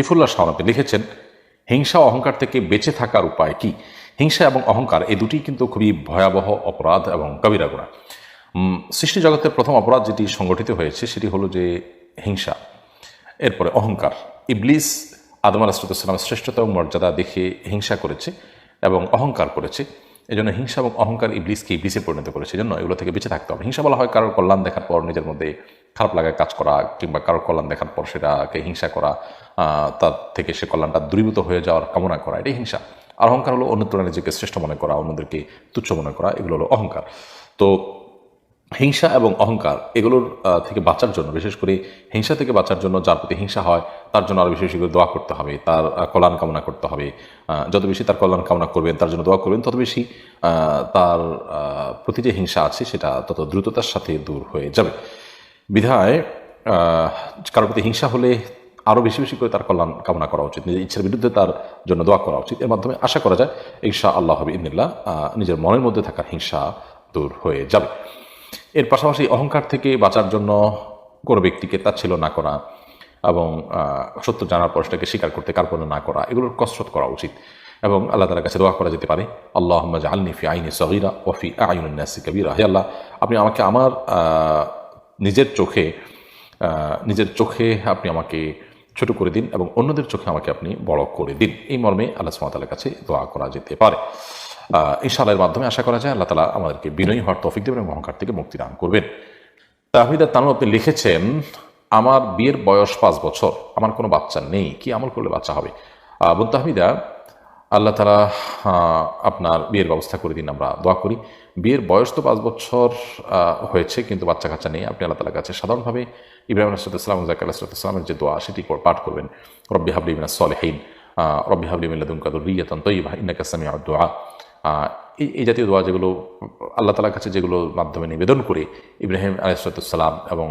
ইফুল্লাহ শাহনাতে লিখেছেন, হিংসা অহংকার থেকে বেঁচে থাকার উপায় কি? হিংসা এবং অহংকার এই দুটি কিন্তু খুবই ভয়াবহ অপরাধ এবং কবিরা সৃষ্টি জগতের প্রথম অপরাধ যেটি সংগঠিত হয়েছে সেটি হলো যে হিংসা, এরপরে অহংকার। ইবলিস, আদম আলাহিসামের শ্রেষ্ঠতা এবং মর্যাদা দেখে হিংসা করেছে এবং অহংকার করেছে। এই জন্য হিংসা এবং অহংকার ইবলিসকে ইবলিসে পরিণত করেছে। জন্য এগুলো থেকে বেঁচে থাকতে হবে। হিংসা বলা হয় কারোর কল্যাণ দেখার পর নিজের মধ্যে খারাপ লাগায় কাজ করা কিংবা কারোর কল্যাণ দেখার পর সেটাকে হিংসা করা তার থেকে সে কল্যাণটা দূরীভূত হয়ে যাওয়ার কামনা করা, এটাই হিংসা। আর অহংকার হলো অন্য তুলনায় নিজেকে শ্রেষ্ঠ মনে করা, অন্যদেরকে তুচ্ছ মনে করা, এগুলো হলো অহংকার। তো হিংসা এবং অহংকার এগুলোর থেকে বাঁচার জন্য, বিশেষ করে হিংসা থেকে বাঁচার জন্য যার প্রতি হিংসা হয়, তার জন্য আরও বেশি বেশি করে দোয়া করতে হবে, তার কল্যাণ কামনা করতে হবে। যত বেশি তার কল্যাণ কামনা করবেন, তার জন্য দোয়া করবেন, তত বেশি তার প্রতি যে হিংসা আছে সেটা তত দ্রুততার সাথে দূর হয়ে যাবে। বিধায় কারোর প্রতি হিংসা হলে আরও বেশি বেশি করে তার কল্যাণ কামনা করা উচিত। নিজের ইচ্ছার বিরুদ্ধে তার জন্য দোয়া করা উচিত। এর মাধ্যমে আশা করা যায় ঈশা আল্লাহ হবে ইন্দিল্লা নিজের মনের মধ্যে থাকা হিংসা দূর হয়ে যাবে। এর পাশাপাশি অহংকার থেকে বাঁচার জন্য কোনো ব্যক্তিকে তাচ্ছিল না করা এবং সত্য জানার পর সেটাকে স্বীকার করতে কার্পণ্য না করা, এগুলোর কসরত করা উচিত এবং আল্লাহ তালার কাছে দোয়া করা যেতে পারে আল্লাহ আলনি আইনি সগিরা ওফি আইনাসি কবিরা। হে আল্লাহ, আপনি আমাকে আমার নিজের চোখে নিজের চোখে আপনি আমাকে ছোট করে দিন এবং অন্যদের চোখে আমাকে আপনি বড় করে দিন। এই মর্মে আল্লাহ সুমাতালের কাছে দোয়া করা যেতে পারে। ইনশাআল্লাহর মাধ্যমে আশা করা যায় আল্লাহ তালা আমাদেরকে বিনয়ী হওয়ার তৌফিক দেবেন এবং অহংকার থেকে মুক্তি দান করবেন। তাহিদা তানু আপনি লিখেছেন, আমার বিয়ের বয়স পাঁচ বছর, আমার কোনো বাচ্চা নেই, কি আমল করলে বাচ্চা হবে? বোন তাহমিদা আল্লাহ তালা আপনার বিয়ের ব্যবস্থা করে দিন, আমরা দোয়া করি। বিয়ের বয়স তো পাঁচ বছর হয়েছে, কিন্তু বাচ্চা কাচ্চা নেই। আপনি আল্লাহ তালার কাছে সাধারণভাবে ইব্রাহিম আসলাতাম জাক আলাহিসামের যে দোয়া, সেটি পাঠ করবেন। রব্বি হাবলি মিনা সলেহীন রব্বি হাবলি মিল্লাদুমকাদুর রিয়াতন তৈবা ইন্নাকা সামিয়া দোয়া এই জাতীয় দোয়া যেগুলো আল্লাহ তালার কাছে যেগুলো মাধ্যমে নিবেদন করে ইব্রাহিম আলাইসালাম এবং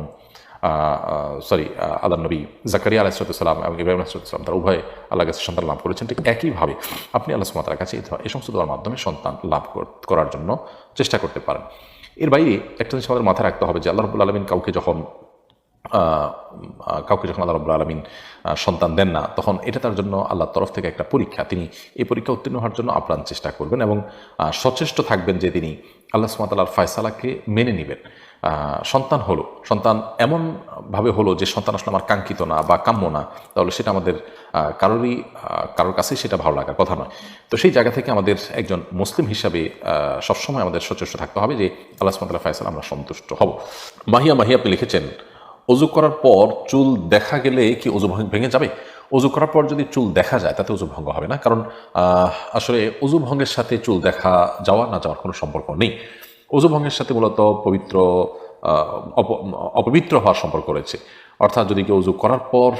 সরি আল্লাহ নবী জাকারিয়া আলাইসালাম এবং ইব্রাহিম আলাহিসাম তারা উভয় আল্লাহ কাছে সন্তান লাভ করেছেন। ঠিক একইভাবে আপনি আল্লাহ সুমাতার কাছে এই সমস্ত দোয়ার মাধ্যমে সন্তান লাভ করার জন্য চেষ্টা করতে পারেন। এর বাইরে একটা জিনিস আমাদের মাথায় রাখতে হবে যে আল্লাহ আলমিন কাউকে যখন কাউকে যখন আল্লাহ রব্লা আলমিন সন্তান দেন না, তখন এটা তার জন্য আল্লাহর তরফ থেকে একটা পরীক্ষা। তিনি এই পরীক্ষা উত্তীর্ণ হওয়ার জন্য আপ্রাণ চেষ্টা করবেন এবং সচেষ্ট থাকবেন যে তিনি আল্লাহ সুমাতাল্লাহর ফয়সালাকে মেনে নেবেন। সন্তান হলো, সন্তান এমনভাবে হলো যে সন্তান আসলে আমার কাঙ্ক্ষিত না বা কাম্য না, তাহলে সেটা আমাদের কারোরই কারোর কাছেই সেটা ভালো লাগার কথা নয়। তো সেই জায়গা থেকে আমাদের একজন মুসলিম হিসাবে সবসময় আমাদের সচেষ্ট থাকতে হবে যে আল্লাহ সুমাতাল্লাহ ফয়সালা আমরা সন্তুষ্ট হব। মাহিয়া মাহিয়া আপনি লিখেছেন অজু করার পর চুল দেখা গেলে কি অজু ভেঙে যাবে? অজু করার পর যদি চুল দেখা যায়, তাতে অজু ভঙ্গ হবে না। কারণ আসলে অজু ভঙ্গের সাথে চুল দেখা যাওয়া, না যাওয়ার কোনো সম্পর্ক নেই। অজু ভঙ্গের সাথে মূলত পবিত্র অপবিত্র হওয়ার সম্পর্ক রয়েছে। অর্থাৎ যদি কেউ অজু করার পর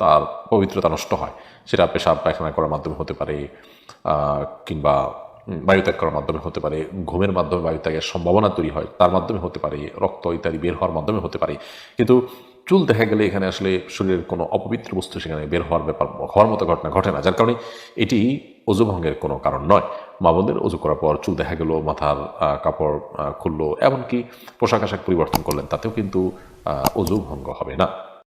তার পবিত্রতা নষ্ট হয়, সেটা পেশাব পায়খানা করার মাধ্যমে হতে পারে কিংবা বায়ুত্যাগ করার মাধ্যমে হতে পারে, ঘুমের মাধ্যমে বায়ুত্যাগের সম্ভাবনা তৈরি হয়, তার মাধ্যমে হতে পারে, রক্ত ইত্যাদি বের হওয়ার মাধ্যমে হতে পারে। কিন্তু চুল দেখা গেলে এখানে আসলে শরীরের কোনো অপবিত্র বস্তু সেখানে বের হওয়ার ব্যাপার, হওয়ার মতো ঘটনা ঘটে না, যার কারণে এটি অজু ভঙ্গের কোনো কারণ নয়। মা বোনদের অজু করার পর চুল দেখা গেল, মাথার কাপড় খুললো, এমনকি পোশাক আশাক পরিবর্তন করলেন, তাতেও কিন্তু অজু ভঙ্গ হবে না।